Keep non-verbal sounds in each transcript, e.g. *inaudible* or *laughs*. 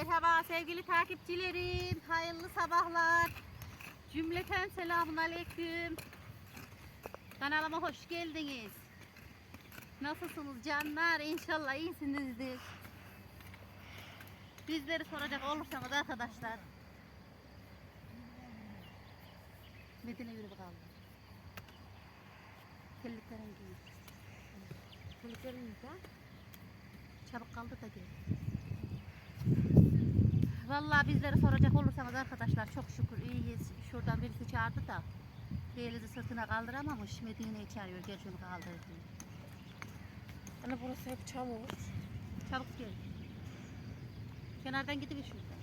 Merhaba sevgili takipçilerim. Hayırlı sabahlar. Cümleten selamun aleyküm. Kanalıma hoş geldiniz. Nasılsınız canlar? İnşallah iyisinizdir. Bizleri soracak olursanız arkadaşlar. Medine yürü bakalım. Kelliklerin giyin. Polislerin de. Çabuk kaldı da gel. Vallahi bizleri soracak olursanız arkadaşlar çok şükür iyiyiz. Şuradan birisi çağırdı da Değilizi sırtına kaldıramamış. Medine'yi çağırıyor. Gel şunu kaldır diyor. Ana burası hep çamur. Çabuk gel. Kenardan gidiver şuradan.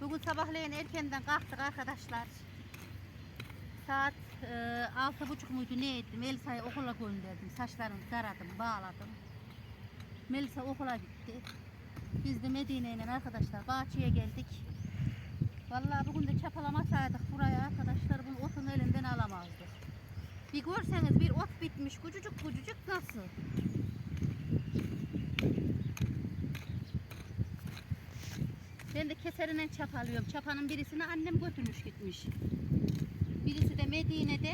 Bugün sabahleyin erkenden kalktık arkadaşlar. Saat e, altı buçuk muydu neydi? Melisa'yı okula gönderdim. Saçlarını taradım, bağladım. Melisa okula gitti. Biz de Medine ile arkadaşlar bahçeye geldik. Vallahi bugün de çapalamasaydık buraya arkadaşlar bunu otun elinden alamazdık. Bir görseniz bir ot bitmiş küçücük küçücük nasıl? Ben de keserinden çap alıyorum. Çapanın birisini annem götürmüş gitmiş. Birisi de Medine'de.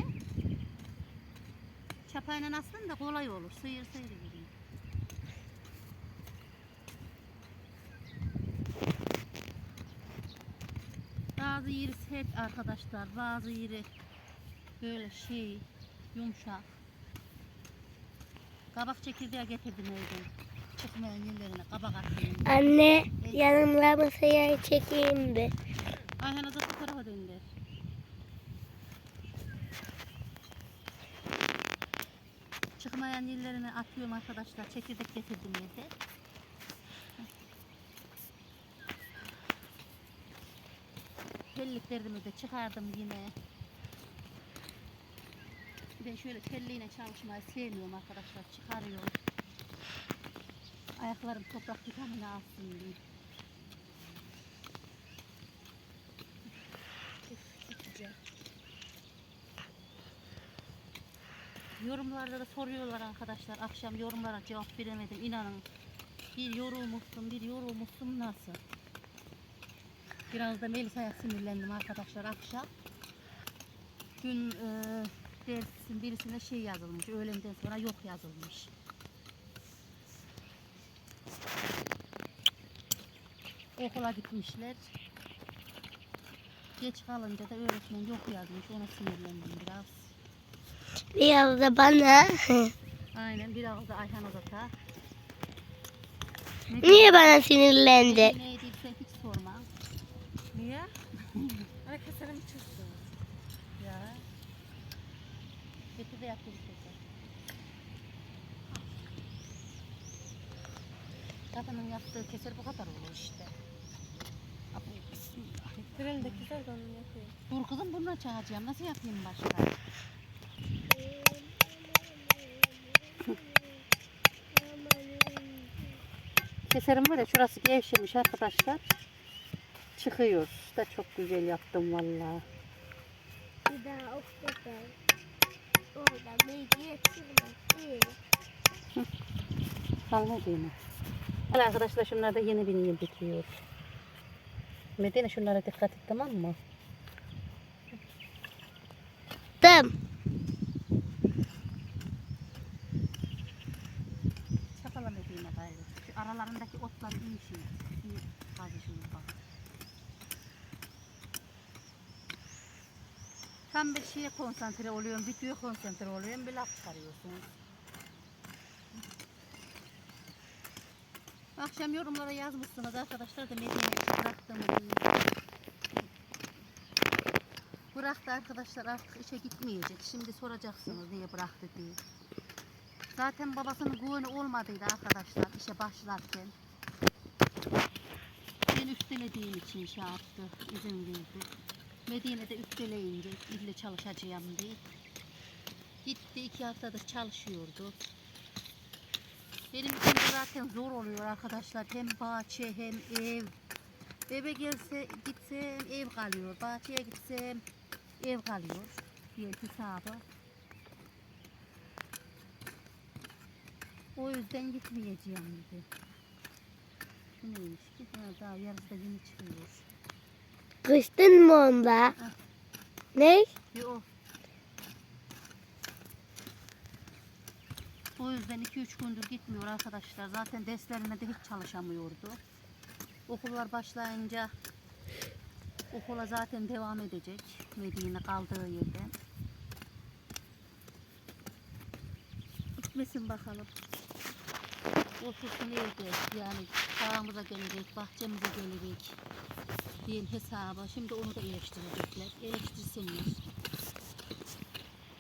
Çapayla aslında kolay olur. Sıyır sıyır gidiyor. Bazı yeri sert arkadaşlar. Bazı yeri böyle şey yumuşak. Kabak çekirdeği getirdim evden. Çıkmayan yerlerine kabak attım. Anne yanımda masaya çekeyim de. Ayhan da bu tarafa döndür. Çıkmayan yerlerine atıyorum arkadaşlar. Çekirdek getirdim evde. Telliklerimi de çıkardım yine. Ben şöyle telliğine çalışmayı sevmiyorum arkadaşlar. Çıkarıyorum. Ayaklarım toprak vitamini alsın diye. Yorumlarda da soruyorlar arkadaşlar. Akşam yorumlara cevap veremedim. İnanın. Bir yorulmuşsun, bir yorulmuşsun nasıl? Biraz da Melisa'ya sinirlendim arkadaşlar akşam. Dün e, dersin birisine şey yazılmış. Öğlenden sonra yok yazılmış. Okula gitmişler. Geç kalınca da öğretmen yok yazmış. Ona sinirlendim biraz. Biraz da bana. *laughs* Aynen biraz da Ayhan Odata. Niye bana sinirlendi? Ne yediyse hiç sorma. Ana keserim çıksın. Ya. Kötü de yaptı bir şey. Kadının yaptığı keser bu kadar olur işte. Abu, bismillah. Kralin de güzel de onu yapıyor. Dur kızım bununla çağıracağım. Nasıl yapayım başka? Keserim var ya şurası gevşemiş arkadaşlar. Çıkıyor. Da çok güzel yaptım vallahi. Bir daha okudum. Orada bilgiye çıkmasın. Salma düğme. Hadi arkadaşlar şunlar da yeni bir yıl bitiyor. Medine şunlara dikkat et tamam mı? Dım. Çakala Medine gayrı. Şu aralarındaki otlar iyi şey. İyi kazışıyor bak. Tam bir şeye konsantre oluyorum, videoya konsantre oluyorum, bir laf çıkarıyorsunuz. Akşam yorumlara yazmışsınız arkadaşlar da Medine'yi bıraktığımı Bıraktı arkadaşlar artık işe gitmeyecek. Şimdi soracaksınız niye bıraktı diye. Zaten babasının güveni olmadıydı arkadaşlar işe başlarken. Ben üstelediğim için şey yaptı, izin verdi. Medine'de üsteleyince ille çalışacağım diye. Gitti iki haftadır çalışıyordu. Benim için zaten zor oluyor arkadaşlar. Hem bahçe hem ev. Eve gelse gitsem ev kalıyor. Bahçeye gitsem ev kalıyor. Diye hesabı. O yüzden gitmeyeceğim dedi. Şu neymiş ki? Ha, daha yarısı da yeni çıkıyor. Kıstın mı? Ne? Yok. O yüzden 2-3 gündür gitmiyor arkadaşlar. Zaten derslerine de hiç çalışamıyordu. Okullar başlayınca okula zaten devam edecek. Medine kaldığı yerden. Gitmesin bakalım. Otursun evde. Yani sağımıza gelecek, bahçemize gelecek diyen hesabı. Şimdi onu da eleştirecekler. Eleştirsinler.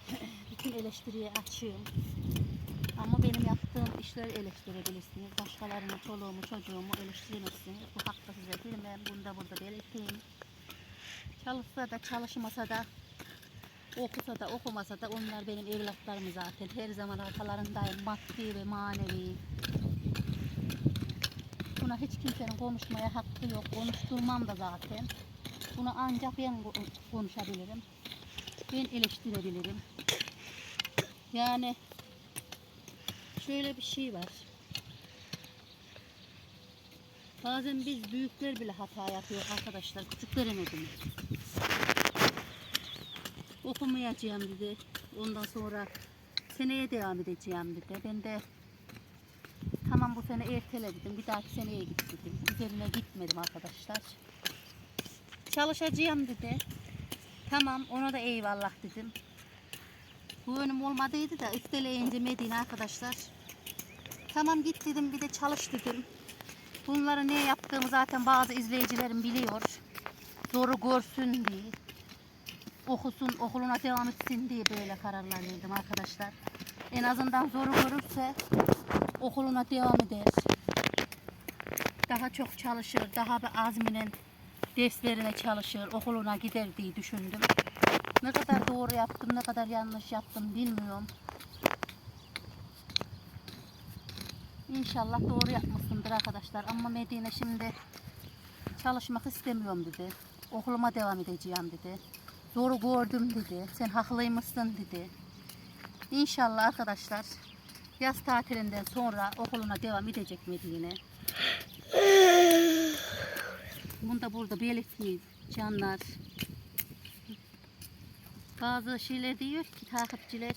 *clears throat* Bütün eleştiriye açığım. Ama benim yaptığım işleri eleştirebilirsiniz. Başkalarını, çoluğumu, çocuğumu eleştiremezsiniz. Bu hakta size mi? Bunu da burada belirteyim. Çalışsa da çalışmasa da okusa da okumasa da onlar benim evlatlarım zaten. Her zaman arkalarındayım maddi ve manevi. Buna hiç kimsenin konuşmaya hakkı yok. Konuşturmam da zaten. Bunu ancak ben ko- konuşabilirim. Ben eleştirebilirim. Yani şöyle bir şey var. Bazen biz büyükler bile hata yapıyor arkadaşlar. Küçüklerin ödümü. Okumayacağım dedi. Ondan sonra seneye devam edeceğim dedi. Ben de tamam bu sene ertele dedim. Bir dahaki seneye git dedim. Üzerine gitmedim arkadaşlar. Çalışacağım dedi. Tamam ona da eyvallah dedim. Bu önüm olmadıydı da üsteleyince Medine arkadaşlar. Tamam git dedim bir de çalış dedim. Bunları ne yaptığımı zaten bazı izleyicilerim biliyor. Zoru görsün diye. Okusun, okuluna devam etsin diye böyle kararlar verdim arkadaşlar. En azından zoru görürse okuluna devam eder. Daha çok çalışır, daha bir azminen derslerine çalışır, okuluna gider diye düşündüm. Ne kadar doğru yaptım, ne kadar yanlış yaptım bilmiyorum. İnşallah doğru yapmışsındır arkadaşlar. Ama Medine şimdi çalışmak istemiyorum dedi. Okuluma devam edeceğim dedi. Zoru gördüm dedi. Sen haklıymışsın dedi. İnşallah arkadaşlar yaz tatilinden sonra okuluna devam edecek Medine. Bunu da burada belirteyim canlar. Bazı şeyler diyor ki takipçiler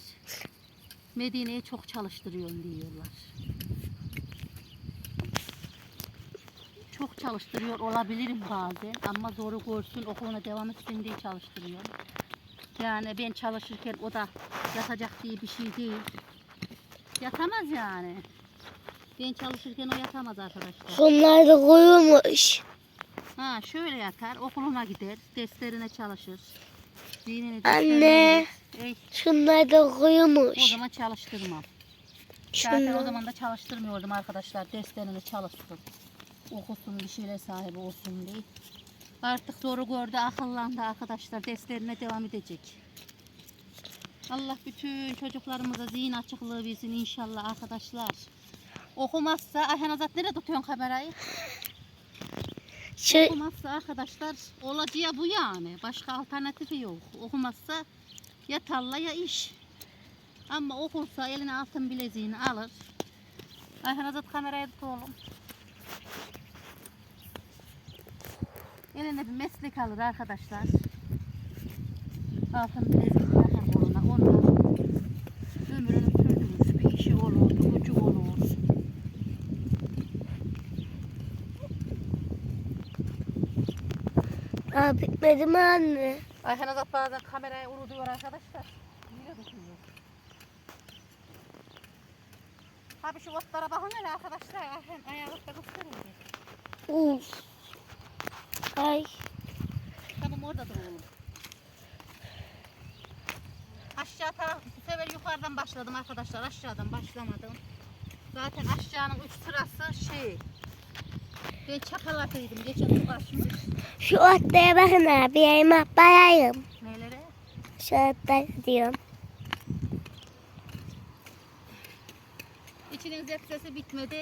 Medine'yi çok çalıştırıyorum diyorlar. Çok çalıştırıyor olabilirim bazen ama zoru görsün okuluna devam etsin diye çalıştırıyorum. Yani ben çalışırken o da yatacak diye bir şey değil. Yatamaz yani. Ben çalışırken o yatamaz arkadaşlar. Bunlar da koyulmuş. Ha şöyle yatar, okuluna gider, derslerine çalışır. Dinini Anne. Ey, Şunlar da o koyulmuş. zaman çalıştırmam. Zaten o Şunlar. zaman da çalıştırmıyordum arkadaşlar. Derslerini çalışsın. Okusun, bir şeyler sahibi olsun diye. Artık zoru gördü, akıllandı arkadaşlar. Derslerine devam edecek. Allah bütün çocuklarımıza zihin açıklığı versin inşallah arkadaşlar. Okumazsa, Ayhan Azat nereye tutuyorsun kamerayı? Şu, Okumazsa arkadaşlar olacağı bu yani. Başka alternatifi yok. Okumazsa ya tarla ya iş. Ama okursa eline altın bileziğini alır. Ayhan Azat kamerayı tut oğlum. Eline bir meslek alır arkadaşlar. Altın bileziğini takar koluna. Ondan ömrünü sürdürür. Bir işi olur, bir ucu olur. Aa, bitmedi mi anne? Ayhan Azat bazen kameraya unutuyor arkadaşlar. Yine tutuyor. Abi şu otlara bakın hele arkadaşlar. Ayhan ayağı otta gösterin. Uf. Ay. Tamam orada dur oğlum. Aşağı taraf bu sefer yukarıdan başladım arkadaşlar. Aşağıdan başlamadım. Zaten aşağının üç sırası şey. Ben çapalatıydım. Geçen su kaçmış. Şu otlara bakın abi. Elma bayayım. Nelere? Şu otlara diyorum. İçinin zepsesi bitmedi.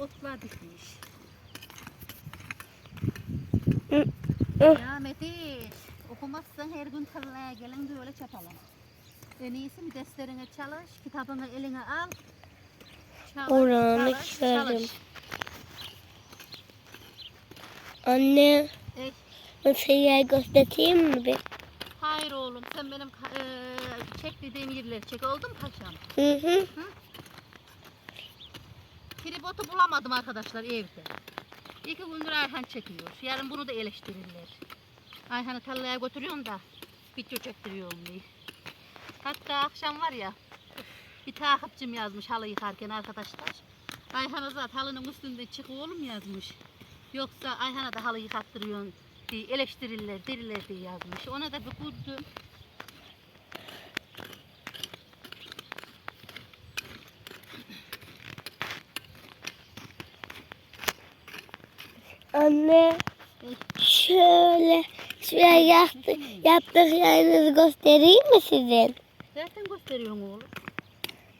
Otlar bitmiş. Ya Metin, okumazsan her gün tarlaya gelin böyle çapalama. En iyisi mi derslerine çalış, kitabını eline al. Çalış, Oranı çalış, çalış. Anne Ey, masayı göstereyim mi bir? hayır oğlum sen benim eee çek dediğim yerleri çek oldu mu paşam? Hı hı. Tribotu bulamadım arkadaşlar evde. İki gündür Ayhan çekiyor. Yarın bunu da eleştirirler. Ayhan'ı tarlaya götürüyorum da video çektiriyorum diye. Hatta akşam var ya bir takipçim yazmış halı yıkarken arkadaşlar. Ayhan'a zaten halının üstünde çık oğlum yazmış. Yoksa Ayhan'a da halı yıkattırıyorsun diye eleştirirler, deriler diye yazmış. Ona da bir güldüm. Anne şöyle şuraya yaptık, yaptık yerinizi göstereyim mi sizin? Zaten gösteriyorum oğlum.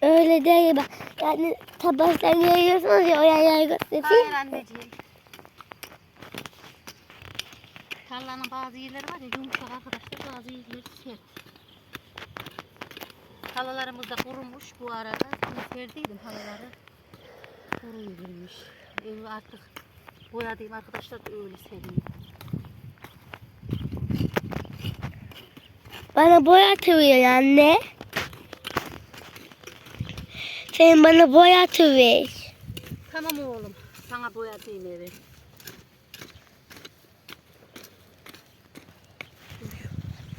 Öyle değil bak. Yani tabaktan görüyorsunuz ya o yerleri göstereyim. Hayır anneciğim. Tarlanın bazı yerleri var ya yumuşak arkadaşlar bazı yerleri sert. Halılarımız da kurumuş bu arada. Ben serdiydim halıları. Kuruyuvermiş. Evi artık boyadayım arkadaşlar da öyle sereyim. Bana boyatıyor anne. Sen bana boyatıyor. Tamam oğlum. Sana boyatayım evi.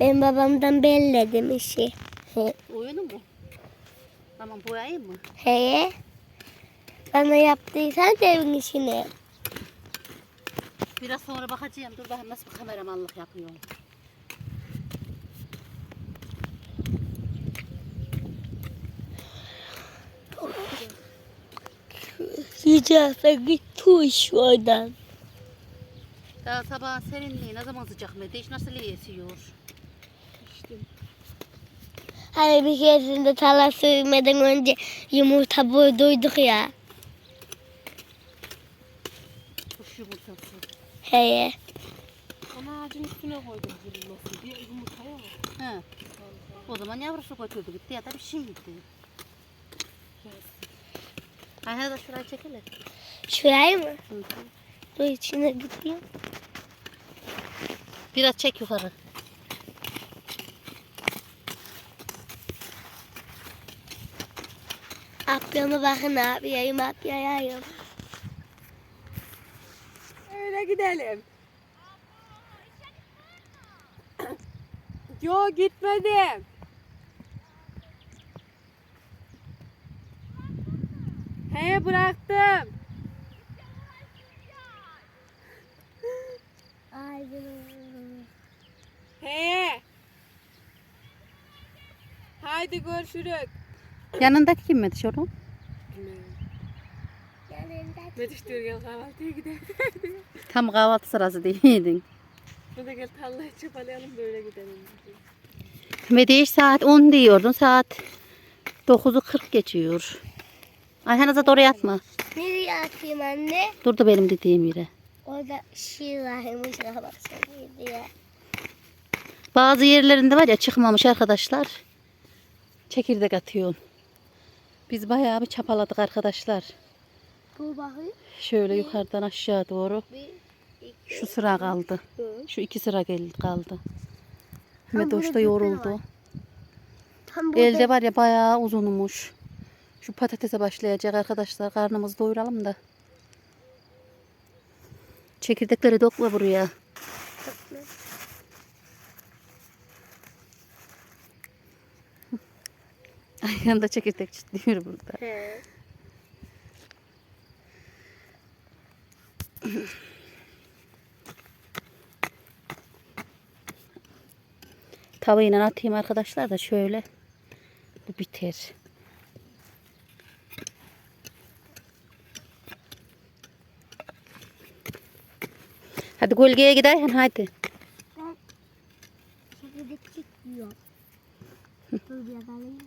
Ben babamdan belledim işi. *laughs* Oyunu mu? Tamam boyayayım mı? He. Bana yaptıysan evin işini. Biraz sonra bakacağım. Dur bakayım nasıl bir kameramanlık yapıyorum. Yiyecekse git tuş oradan. Daha sabah serinliği ne zaman sıcak mı? Hiç nasıl esiyor? Hani bir keresinde tarla sürmeden önce yumurta buyduk ya. kuş yumurtası. He. Ana ağacın üstüne koydum kırılmasın diye yumurta yok. He. O zaman yavrusu götürdü gitti ya da bir şey gitti. Ay hadi şurayı çekelim. Şurayı mı? Hı hı. Dur içine gideyim. Biraz çek yukarı. Ablama bakın abi yayım abi yayım. Öyle gidelim. Yo gitmedim. He bıraktım. He. Haydi görüşürük. Yanındaki kim Mediş oğlum? Mediş diyor gel kahvaltıya gidelim. Tam kahvaltı sırası değildin. Bu da gel tarlayı çapalayalım böyle gidelim. Mediş saat 10 diyordun. Saat 9'u 40 geçiyor. Ayhan zaten oraya atma. Nereye atayım anne? Durdu benim dediğim yere. Orada şiir varmış diye. Bazı yerlerinde var ya çıkmamış arkadaşlar. Çekirdek atıyor. Biz bayağı bir çapaladık arkadaşlar. Bu bakayım. Şöyle yukarıdan aşağı doğru. Bir, iki, Şu sıra kaldı. üç. Şu iki sıra geldi kaldı. Medoş da bir yoruldu. Tam. Elde var ya bayağı uzunmuş. Şu patatese başlayacak arkadaşlar. Karnımızı doyuralım da. Çekirdekleri dokla buraya. Ayağında çekirdek çitliyor burada. He. Tavayla atayım arkadaşlar da şöyle. Bu biter. Hadi gölgeye gidelim hadi. Çekirdek çıkmıyor. Dur bir alayım.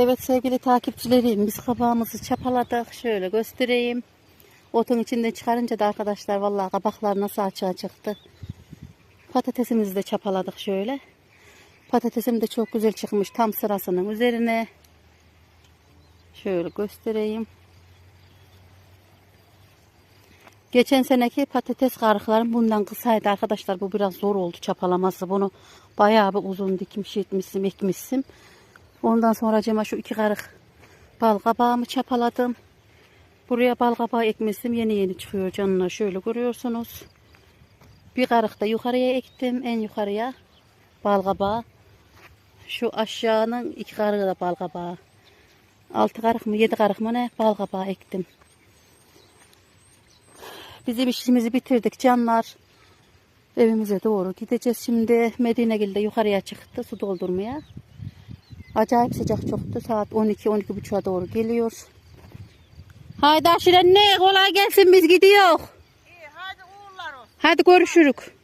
Evet sevgili takipçilerim biz kabağımızı çapaladık. Şöyle göstereyim. Otun içinde çıkarınca da arkadaşlar vallahi kabaklar nasıl açığa çıktı. Patatesimizi de çapaladık şöyle. Patatesim de çok güzel çıkmış tam sırasının üzerine. Şöyle göstereyim. Geçen seneki patates karıklarım bundan kısaydı arkadaşlar. Bu biraz zor oldu çapalaması. Bunu bayağı bir uzun dikmiş etmişsim ekmişsim. Ondan sonra acaba şu iki karık bal kabağımı çapaladım. Buraya bal kabağı ekmişsim. Yeni yeni çıkıyor canına. Şöyle görüyorsunuz. Bir karık da yukarıya ektim. En yukarıya bal. Şu aşağının iki karığı da bal. Altı karık mı yedi karık mı ne bal ektim. Bizim işimizi bitirdik canlar. Evimize doğru gideceğiz şimdi. Medinegil'de yukarıya çıktı su doldurmaya. Acayip sıcak çoktu. Saat 12-12.30'a doğru geliyor. Haydi aşire ne kolay gelsin biz gidiyor. İyi hadi uğurlar olsun. Hadi görüşürük.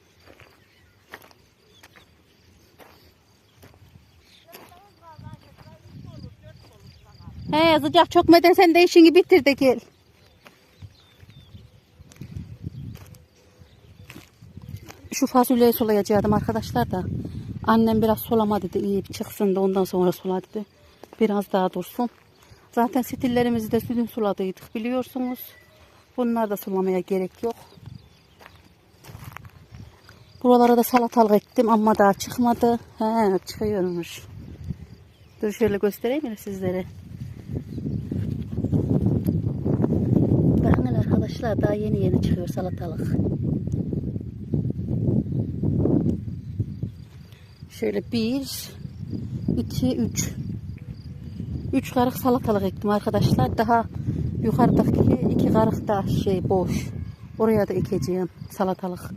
He sıcak çökmeden sen de işini bitir de gel. Şu fasulyeyi sulayacaktım arkadaşlar da. Annem biraz sulama dedi. iyi çıksın da ondan sonra sula dedi. Biraz daha dursun. Zaten stillerimizi de dün suladıydık biliyorsunuz. Bunlar da sulamaya gerek yok. Buralara da salatalık ektim ama daha çıkmadı. He çıkıyormuş. Dur şöyle göstereyim mi sizlere? Bakın arkadaşlar daha yeni yeni çıkıyor salatalık. Şöyle bir, iki, üç. Üç karık salatalık ektim arkadaşlar. Daha yukarıdaki iki karık da şey boş. Oraya da ekeceğim salatalık.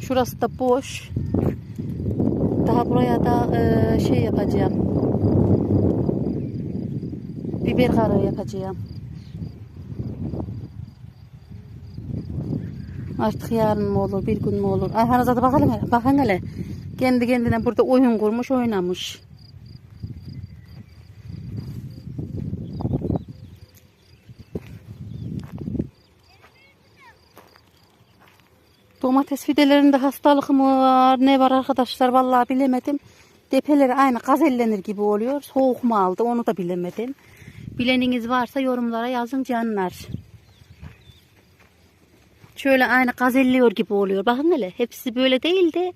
Şurası da boş. Daha buraya da eee, şey yapacağım. Biber karığı yapacağım. Artık yarın mı olur, bir gün mü olur? Ayhan Azad'a bakalım hele, bakın hele. Kendi kendine burada oyun kurmuş, oynamış. Domates fidelerinde hastalık mı var, ne var arkadaşlar vallahi bilemedim. Depeleri aynı gazellenir gibi oluyor. Soğuk mu aldı onu da bilemedim. Bileniniz varsa yorumlara yazın canlar. Şöyle aynı gazelliyor gibi oluyor. Bakın hele hepsi böyle değil de.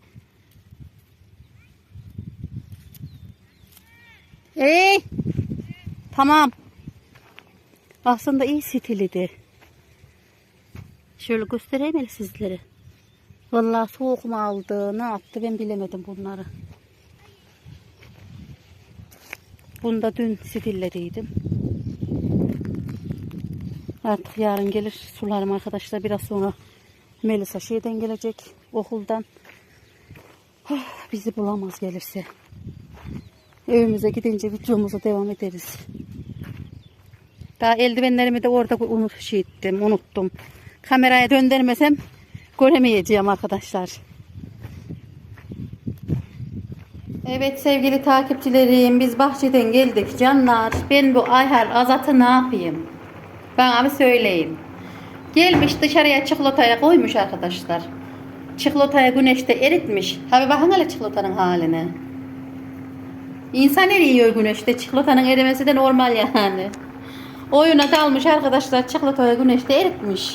Ey! Tamam. Aslında iyi stilidi. Şöyle göstereyim hele sizlere. Vallahi soğuk mu aldı, ne yaptı ben bilemedim bunları. Bunu da dün stillediydim. Artık yarın gelir sularım arkadaşlar. Biraz sonra Melisa şeyden gelecek okuldan. Ah, Bizi bulamaz gelirse. Evimize gidince videomuza devam ederiz. Daha eldivenlerimi de orada unut, şey ettim, unuttum. Kameraya döndürmesem göremeyeceğim arkadaşlar. Evet sevgili takipçilerim biz bahçeden geldik canlar. Ben bu Ayhar Azat'ı ne yapayım? Bana bir söyleyin. Gelmiş dışarıya çikolataya koymuş arkadaşlar. Çikolataya güneşte eritmiş. Abi bakın hele çikolatanın haline. İnsan eriyor güneşte. Çikolatanın erimesi de normal yani. Oyuna dalmış arkadaşlar. Çikolataya güneşte eritmiş.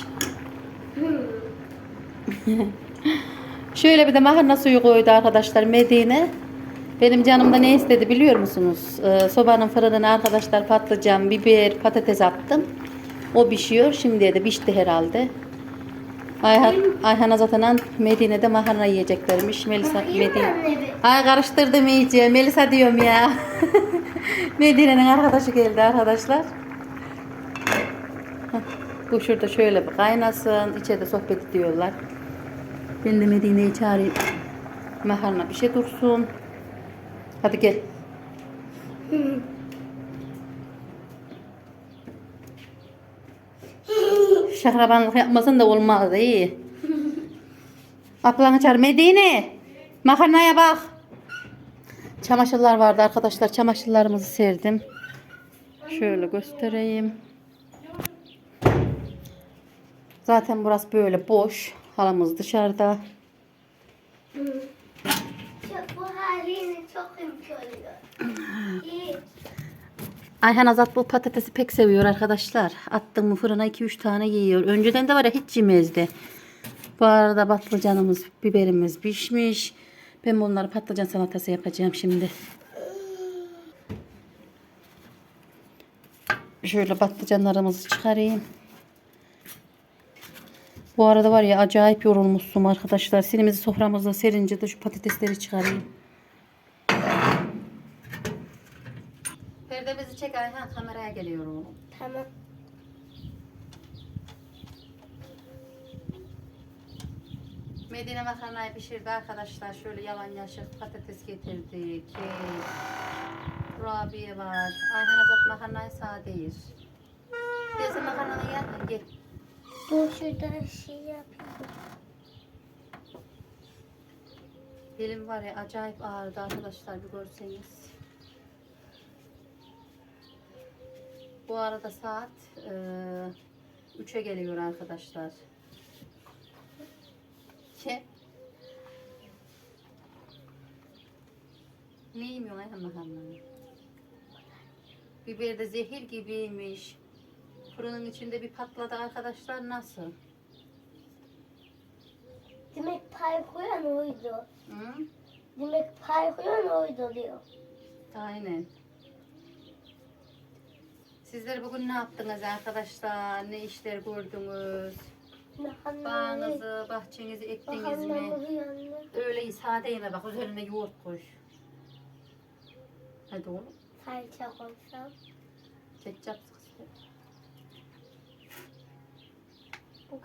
*laughs* Şöyle bir de makarna suyu koydu arkadaşlar Medine. Benim canımda ne istedi biliyor musunuz? Ee, sobanın fırınına arkadaşlar patlıcan, biber, patates attım. O pişiyor. Şimdiye de pişti herhalde. Ayhan, Ayhan zaten Medine'de makarna yiyeceklermiş. Melisa, Medine. Ay karıştırdım iyice. Melisa diyorum ya. *laughs* Medine'nin arkadaşı geldi arkadaşlar. Heh, Bu şurada şöyle bir kaynasın. İçeride sohbet ediyorlar. Ben de Medine'yi çağırayım. Makarna bir şey dursun. Hadi gel. Şakrabanlık yapmasın da olmaz iyi. Ablanı çağır Medine. Makarnaya bak. Çamaşırlar vardı arkadaşlar. Çamaşırlarımızı serdim. Şöyle göstereyim. Zaten burası böyle boş. Halımız dışarıda. Bu halini çok oluyor. Ayhan Azat bu patatesi pek seviyor arkadaşlar. Attım mı fırına 2-3 tane yiyor. Önceden de var ya hiç yemezdi. Bu arada patlıcanımız, biberimiz pişmiş. Ben bunları patlıcan salatası yapacağım şimdi. Şöyle patlıcanlarımızı çıkarayım. Bu arada var ya acayip yorulmuşsun arkadaşlar. Sinimizi soframıza serince de şu patatesleri çıkarayım. Perdemizi çek Ayhan kameraya geliyor oğlum. Tamam. Medine makarnayı pişirdi arkadaşlar. Şöyle yalan yaşık patates getirdi. Kek. Kurabiye var. Ayhan Azat makarnayı sadeyiz. Teyze makarnanı gel. Gel. Dur şurada şey yapayım. Dilim var ya acayip ağırdı arkadaşlar bir görseniz. Bu arada saat 3'e geliyor arkadaşlar. Ke. Ne yemiyor Ayhan makarnayı? Biber de zehir gibiymiş. Fırının içinde bir patladı arkadaşlar nasıl? Demek pay koyan oydu. Hı? Demek pay koyan oydu diyor. Aynen. Sizler bugün ne yaptınız arkadaşlar? Ne işler gördünüz? Bağınızı, bahçenizi ektiniz mi? Öyle sade yeme bak üzerine yoğurt koy. Hadi oğlum. Salça koysam. Ketçap sık işte. Bu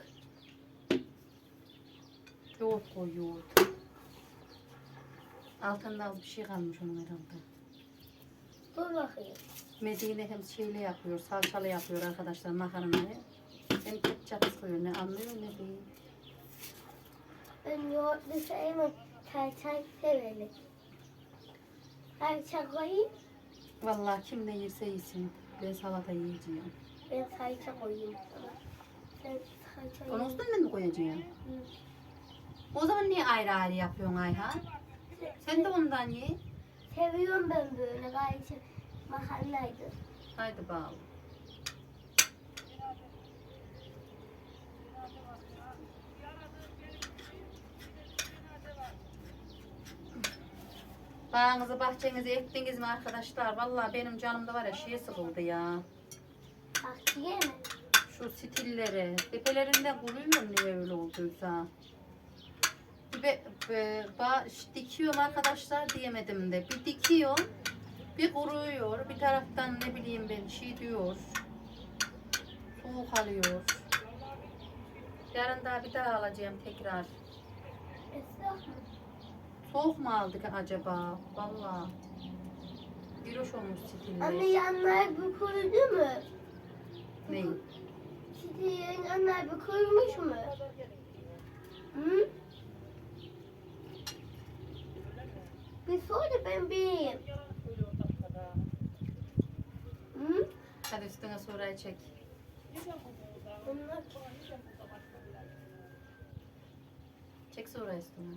Yoğurt koy yoğurt. Altında az bir şey kalmış onun herhalde. Dur bakayım. Medine hem şeyle yapıyor, salçalı yapıyor arkadaşlar makarnayı. Hem ketçap sıkıyor ne anlıyor ne değil. Ben yoğurtlu sevmem. Salça severim. Salça koyayım. Vallahi kim ne yerse yesin. Ben salata yiyeceğim. Ben salça koyayım sana. Sen salça Onun üstüne mi koyacaksın? O zaman niye ayrı ayrı yapıyorsun Ayhan? Sen de ondan ye. Seviyorum ben böyle gayet makarnaydı. Haydi bağlı. Bağınızı bahçenizi ektiniz mi arkadaşlar? Vallahi benim canımda var ya şey sıkıldı ya. Akciye mi? Şu stilleri. Tepelerinde kuruyor niye öyle olduysa. Be, ba, ş- dikiyorum arkadaşlar diyemedim de. Bir dikiyorum. Bir kuruyor. Bir taraftan ne bileyim ben şey diyor. Soğuk alıyor. Yarın daha bir daha alacağım tekrar. Soğuk mu aldık acaba? Vallahi. Bir hoş olmuş stiller. Anne yanlar bu kurudu mu? Ne? Çiçeğin yanlar bu kurumuş mu? Hı? Da ben bileyim. Hı? Hadi üstüne sorayı çek. Onlar Çek sorayı üstüne.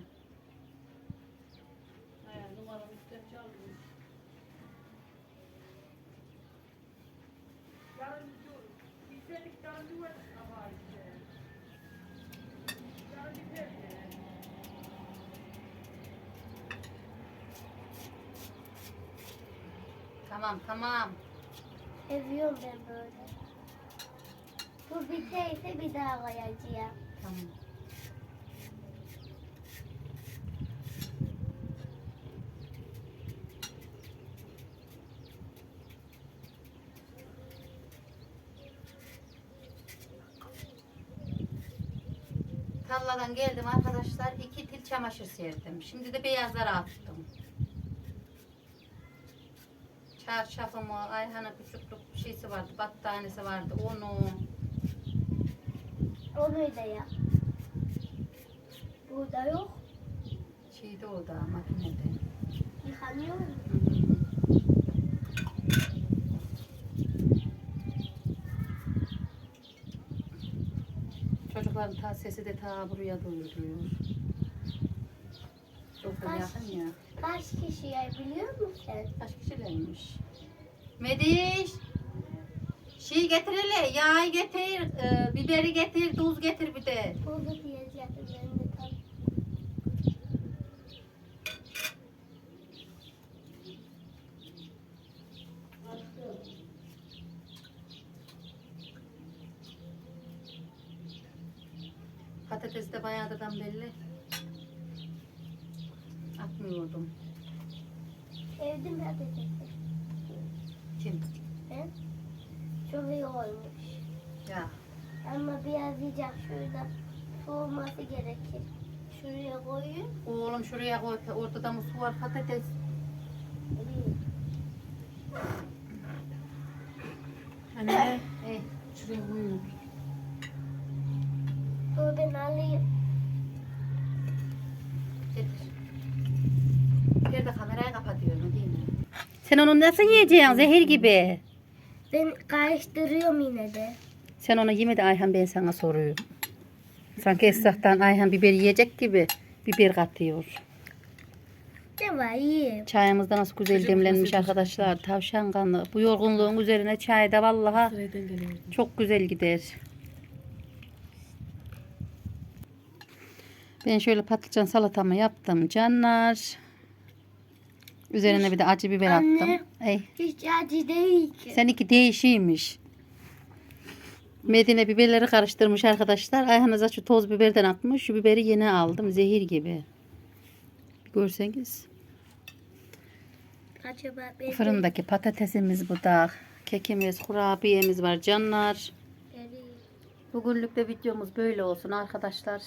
Tamam tamam. seviyorum ben böyle. Bu biterse bir daha koyacağım. Tamam. Tarladan geldim arkadaşlar. iki til çamaşır serdim. Şimdi de beyazları attım. Çarşafımı, Ayhan'a küçüklük şeysi vardı, battaniyesi vardı. Onu, Onu da yap. Burada yok. şeyde o da makinede. Yıkanıyor mu? Çocukların ta sesi de ta buraya duyuluyor. Çok da yakın ya. Kaç kişi yer biliyor musun? Kaç kişilermiş? Mediş. Şey getir hele, yağı getir, e, biberi getir, tuz getir bir de. Bunu diyecektim ben de tam. Patates de bayağıdan belli. Atmıyordum. Sevdim patatesi. Kim? Ben. Çok iyi olmuş. Ya. Ama biraz yiyecek şurada soğuması gerekir. Şuraya koyun. Oğlum şuraya koy. Ortada mı su var patates? İyi. Anne. *coughs* Ey. Şuraya koyuyorum. Sen onu nasıl yiyeceksin zehir gibi? Ben karıştırıyorum yine de. Sen onu yeme de Ayhan ben sana soruyorum. Sanki esnaftan Ayhan biber yiyecek gibi biber katıyor. Ne var yiyeyim. Çayımız da nasıl güzel Çocuk demlenmiş nasıl arkadaşlar. Tavşan kanlı. Bu yorgunluğun üzerine çay da Sıraydan geliyorum. çok güzel gider. Ben şöyle patlıcan salatamı yaptım canlar. Üzerine bir de acı biber Anne. attım. Ey, Hiç acı değil ki. seninki değişiymiş. Medine biberleri karıştırmış arkadaşlar. Ayhan'a şu toz biberden atmış. Şu biberi yeni aldım. Zehir gibi. Görseniz. Acaba Fırındaki patatesimiz bu da. Kekimiz, kurabiyemiz var canlar. Bugünlük de videomuz böyle olsun arkadaşlar.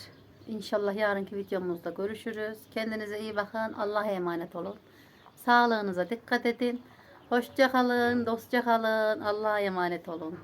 İnşallah yarınki videomuzda görüşürüz. Kendinize iyi bakın. Allah'a emanet olun. Sağlığınıza dikkat edin. Hoşça kalın, dostça kalın. Allah'a emanet olun.